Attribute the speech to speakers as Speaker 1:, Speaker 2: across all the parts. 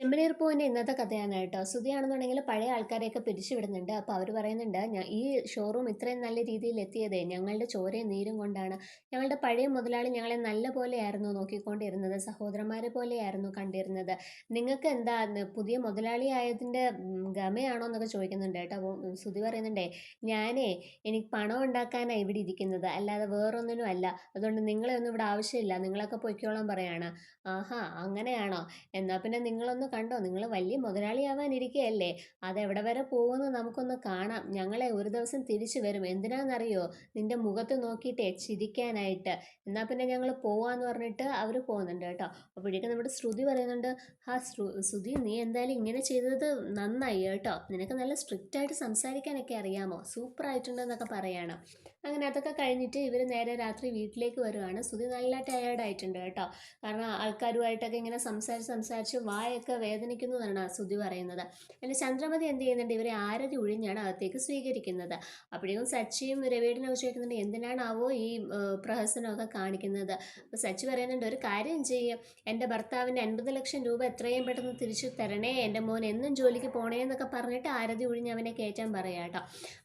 Speaker 1: ചെമ്പനീർ പൂവിന്റെ ഇന്നത്തെ കഥയാണ് കേട്ടോ സുധിയാണെന്നുണ്ടെങ്കിൽ പഴയ ആൾക്കാരെയൊക്കെ പിരിച്ചുവിടുന്നുണ്ട്. അപ്പോൾ അവർ പറയുന്നുണ്ട് ഞാൻ ഈ ഷോറൂം ഇത്രയും നല്ല രീതിയിൽ എത്തിയതേ ഞങ്ങളുടെ ചോരയും നീരും കൊണ്ടാണ്. ഞങ്ങളുടെ പഴയ മുതലാളി ഞങ്ങളെ നല്ല പോലെയായിരുന്നു നോക്കിക്കൊണ്ടിരുന്നത് സഹോദരന്മാരെ പോലെയായിരുന്നു കണ്ടിരുന്നത്. നിങ്ങൾക്ക് എന്താ പുതിയ മുതലാളി ആയതിന്റെ ഗമയാണോ എന്നൊക്കെ ചോദിക്കുന്നുണ്ട് കേട്ടോ. അപ്പോൾ സുധി പറയുന്നുണ്ടേ ഞാനേ എനിക്ക് പണം ഉണ്ടാക്കാനാണ് ഇവിടെ ഇരിക്കുന്നത്. അല്ലാതെ വേറൊന്നിനും അല്ല. അതുകൊണ്ട് നിങ്ങളെ ഒന്നും ഇവിടെ ആവശ്യമില്ല. നിങ്ങളൊക്കെ പൊയ്ക്കോളാൻ പറയാണ്. ആഹാ അങ്ങനെയാണോ? എന്നാൽ പിന്നെ നിങ്ങളൊന്ന് കണ്ടോ? നിങ്ങൾ വലിയ മുതലാളിയാവാനിരിക്കുകയല്ലേ അതെവിടെ വരെ പോകുമെന്ന് നമുക്കൊന്ന് കാണാം. ഞങ്ങളെ ഒരു ദിവസം തിരിച്ചു വരും. എന്തിനാണെന്നറിയോ നിന്റെ മുഖത്ത് നോക്കിയിട്ട് ചിരിക്കാനായിട്ട്. എന്നാൽ പിന്നെ ഞങ്ങൾ പോവാന്ന് പറഞ്ഞിട്ട് അവർ പോകുന്നുണ്ട് കേട്ടോ. അപ്പോഴേക്കും നമ്മുടെ ശ്രുതി പറയുന്നുണ്ട് ആ ശ്രുതി നീ എന്തായാലും ഇങ്ങനെ ചെയ്തത് നന്നായി കേട്ടോ. നിനക്ക് നല്ല സ്ട്രിക്റ്റ് ആയിട്ട് സംസാരിക്കാനൊക്കെ അറിയാമോ? സൂപ്പർ ആയിട്ടുണ്ടെന്നൊക്കെ പറയണം. അങ്ങനെ അതൊക്കെ കഴിഞ്ഞിട്ട് ഇവർ നേരെ രാത്രി വീട്ടിലേക്ക് വരുവാണ്. ശ്രുതി നല്ല ടയേർഡായിട്ടുണ്ട് കേട്ടോ. കാരണം ആൾക്കാരുമായിട്ടൊക്കെ ഇങ്ങനെ സംസാരിച്ച് സംസാരിച്ച് വായൊക്കെ വേദനിക്കുന്നു എന്നാണ് ശ്രുതി പറയുന്നത്. എന്നാൽ ചന്ദ്രമതി എന്ത് ചെയ്യുന്നുണ്ട്? ഇവരെ ആരതി ഒഴിഞ്ഞാണ് അകത്തേക്ക് സ്വീകരിക്കുന്നത്. അപ്പോഴേക്കും സച്ചിയും രവീടിനൊക്കെ ചോദിക്കുന്നുണ്ട് എന്തിനാണാവോ ഈ പ്രഹസനമൊക്കെ കാണിക്കുന്നത്? അപ്പോൾ സച്ചി പറയുന്നുണ്ട് ഒരു കാര്യം ചെയ്യും. എന്റെ ഭർത്താവിന്റെ അൻപത് ലക്ഷം രൂപ എത്രയും പെട്ടെന്ന് തിരിച്ചു തരണേ. എന്റെ മോൻ എന്നും ജോലിക്ക് പോണേ എന്നൊക്കെ പറഞ്ഞിട്ട് ആരതി ഒഴിഞ്ഞ് അവനെ കയറ്റാൻ പറയാം കേട്ടോ.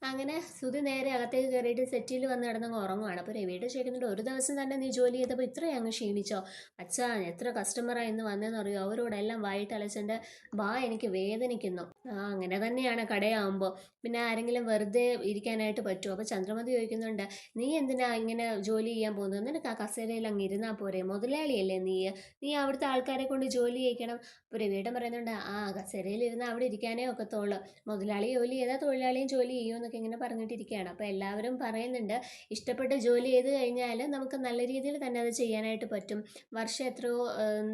Speaker 1: അങ്ങനെ സുധി നേരെ അകത്തേക്ക് കയറിയിട്ട് സെറ്റിൽ വന്ന് കിടന്നങ്ങ് ഉറങ്ങുവാണ്. അപ്പോൾ രവിയുടെ ചോദിക്കുന്നുണ്ട് ഒരു ദിവസം തന്നെ നീ ജോലി ചെയ്തപ്പോൾ ഇത്രയും അങ്ങ് ക്ഷീണിച്ചോ? അച്ഛാ എത്ര കസ്റ്റമറാണ് ഇന്ന് വന്നതെന്ന് അറിയോ? അവരോടെല്ലാം വായിട്ട് അലച്ചന്റെ വാ എനിക്ക് വേദനിക്കുന്നു. ആ അങ്ങനെ തന്നെയാണ് കടയാകുമ്പോൾ പിന്നെ ആരെങ്കിലും വെറുതെ ഇരിക്കാനായിട്ട് പറ്റുമോ അപ്പോൾ ചന്ദ്രമതി ചോദിക്കുന്നുണ്ട് നീ എന്തിനാ ഇങ്ങനെ ജോലി ചെയ്യാൻ പോകുന്നത്? നിനക്ക് ആ കസേരയിൽ അങ്ങ് ഇരുന്നാൽ പോരെ? മുതലാളിയല്ലേ നീ? നീ അവിടുത്തെ ആൾക്കാരെ കൊണ്ട് ജോലി ചെയ്യിക്കണം. അപ്പോൾ രവിയേട്ടൻ പറയുന്നുണ്ട് ആ കസേരയിൽ ഇരുന്ന് അവിടെ ഇരിക്കാനേ ഒക്കത്തുള്ളൂ. മുതലാളി ജോലി ചെയ്താൽ തൊഴിലാളിയും ജോലി ചെയ്യുമെന്നൊക്കെ ഇങ്ങനെ പറഞ്ഞിട്ടിരിക്കുകയാണ്. അപ്പോൾ എല്ലാവരും പറയുന്നുണ്ട് ഇഷ്ടപ്പെട്ട ജോലി ചെയ്ത് കഴിഞ്ഞാൽ നമുക്ക് നല്ല രീതിയിൽ തന്നെ അത് ചെയ്യാനായിട്ട് പറ്റും. വർഷം എത്രയോ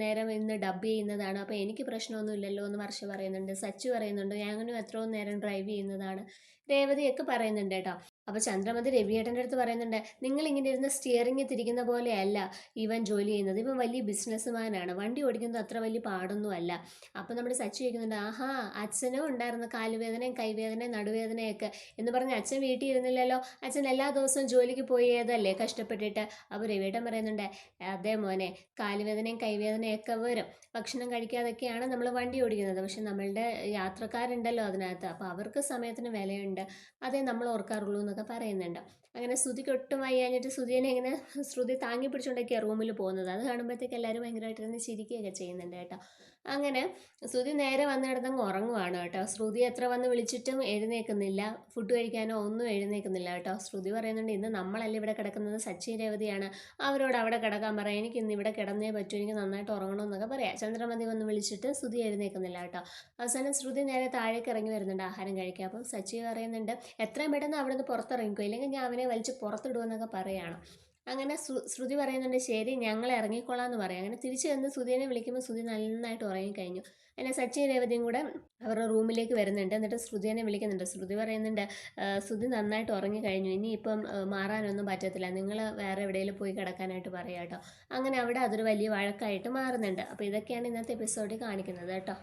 Speaker 1: നേരം ഇന്ന് ഡബ് ചെയ്യുന്നതാണ്. അപ്പോൾ എനിക്ക് പ്രശ്നമൊന്നുമില്ലല്ലോ എന്ന് വർഷ പറയുന്നുണ്ട്. സച്ചു പറയുന്നുണ്ട് ഞാനും എത്രയോ നേരം ഡ്രൈവ് ചെയ്യുന്നതാണ്. രേവതിയൊക്കെ പറയുന്നുണ്ട് കേട്ടോ. അപ്പോൾ ചന്ദ്രമതി രവിയേട്ടന്റെ അടുത്ത് പറയുന്നുണ്ട് നിങ്ങൾ ഇങ്ങനെ ഇരുന്ന് സ്റ്റിയറിംഗ് തിരിക്കുന്ന പോലെയല്ല ഇവൻ ജോലി ചെയ്യുന്നത്. ഇവൻ വലിയ ബിസിനസ്സുമാനാണ് വണ്ടി ഓടിക്കുന്നത് അത്ര വലിയ പാടൊന്നും അല്ല. അപ്പോൾ നമ്മുടെ സച്ചി ചോദിക്കുന്നുണ്ട് ആഹാ അച്ഛനും ഉണ്ടായിരുന്ന കാലുവേദനയും കൈവേദനയും നടുവേദനയൊക്കെ. എന്ന് പറഞ്ഞ് അച്ഛൻ വീട്ടിൽ ഇരുന്നില്ലല്ലോ. അച്ഛൻ എല്ലാ ദിവസവും ജോലിക്ക് പോയതല്ലേ കഷ്ടപ്പെട്ടിട്ട്? അപ്പോൾ രവിയേട്ടൻ പറയുന്നുണ്ട് അതേ മോനെ കാലുവേദനയും കൈവേദനയൊക്കെ വരും. ഭക്ഷണം കഴിക്കാതൊക്കെയാണ് നമ്മൾ വണ്ടി ഓടിക്കുന്നത്. പക്ഷെ നമ്മളുടെ യാത്രക്കാരുണ്ടല്ലോ അതിനകത്ത്. അപ്പോൾ അവർക്ക് സമയത്തിന് വിലയുണ്ട്. അതേ നമ്മൾ ഓർക്കാറുള്ളൂ പറയുന്നുണ്ട്. അങ്ങനെ ശ്രുതിക്ക് ഒട്ടും വയ്യാഞ്ഞിട്ട് ശ്രുതിനെ ഇങ്ങനെ ശ്രുതി താങ്ങി പിടിച്ചുകൊണ്ടൊക്കെയാണ് റൂമിൽ പോകുന്നത്. അത് കാണുമ്പോഴത്തേക്ക് എല്ലാവരും ഭയങ്കരമായിട്ടിരുന്ന് ചിരിക്കുകയൊക്കെ ചെയ്യുന്നുണ്ട് കേട്ടോ. അങ്ങനെ ശ്രുതി നേരെ വന്ന് കിടന്നങ്ങ് ഉറങ്ങുവാണ് കേട്ടോ. ശ്രുതി എത്ര വന്ന് വിളിച്ചിട്ടും എഴുന്നേൽക്കുന്നില്ല ഫുഡ് കഴിക്കാനോ ഒന്നും എഴുന്നേൽക്കുന്നില്ല കേട്ടോ. ശ്രുതി പറയുന്നുണ്ട് ഇന്ന് നമ്മളല്ല ഇവിടെ കിടക്കുന്നത്? സച്ചിൻ രേവതിയാണ്. അവരോട് അവിടെ കിടക്കാൻ പറയാം എനിക്ക് ഇന്ന് ഇവിടെ കിടന്നേ പറ്റൂ. എനിക്ക് നന്നായിട്ട് ഉറങ്ങണമെന്നൊക്കെ പറയാം. ചന്ദ്രമതി വന്ന് വിളിച്ചിട്ട് ശ്രുതി എഴുന്നേൽക്കുന്നില്ല കേട്ടോ. അവസാനം ശ്രുതി നേരെ താഴേക്ക് ഇറങ്ങി വരുന്നുണ്ട് ആഹാരം കഴിക്കുക അപ്പം സച്ചി പറയുന്നുണ്ട് എത്രയും പെട്ടെന്ന് അവിടെ നിന്ന് പുറത്തിറങ്ങിക്കോ. ഇല്ലെങ്കിൽ ഞാൻ അവനെ വലിച്ച് പുറത്തിടുമെന്നൊക്കെ പറയുകയാണ് അങ്ങനെ ശ്രുതി പറയുന്നുണ്ട് ശരി ഞങ്ങൾ ഇറങ്ങിക്കൊള്ളാം എന്ന് പറയാം. അങ്ങനെ തിരിച്ചു വന്ന് ശ്രുതിനെ വിളിക്കുമ്പോൾ ശ്രുതി നന്നായിട്ട് ഉറങ്ങിക്കഴിഞ്ഞു. അങ്ങനെ സച്ചിൻ രേവതിയും കൂടെ അവരുടെ റൂമിലേക്ക് വരുന്നുണ്ട്. എന്നിട്ട് ശ്രുതിനെ വിളിക്കുന്നുണ്ട്. ശ്രുതി പറയുന്നുണ്ട് ശ്രുതി നന്നായിട്ട് ഉറങ്ങിക്കഴിഞ്ഞു. ഇനിയിപ്പം മാറാനൊന്നും പറ്റത്തില്ല. നിങ്ങൾ വേറെ എവിടെയെങ്കിലും പോയി കിടക്കാനായിട്ട് പറയാം കേട്ടോ അങ്ങനെ അവിടെ അതൊരു വലിയ വഴക്കായിട്ട് മാറുന്നുണ്ട്. അപ്പോൾ ഇതൊക്കെയാണ് ഇന്നത്തെ എപ്പിസോഡിൽ കാണിക്കുന്നത് കേട്ടോ.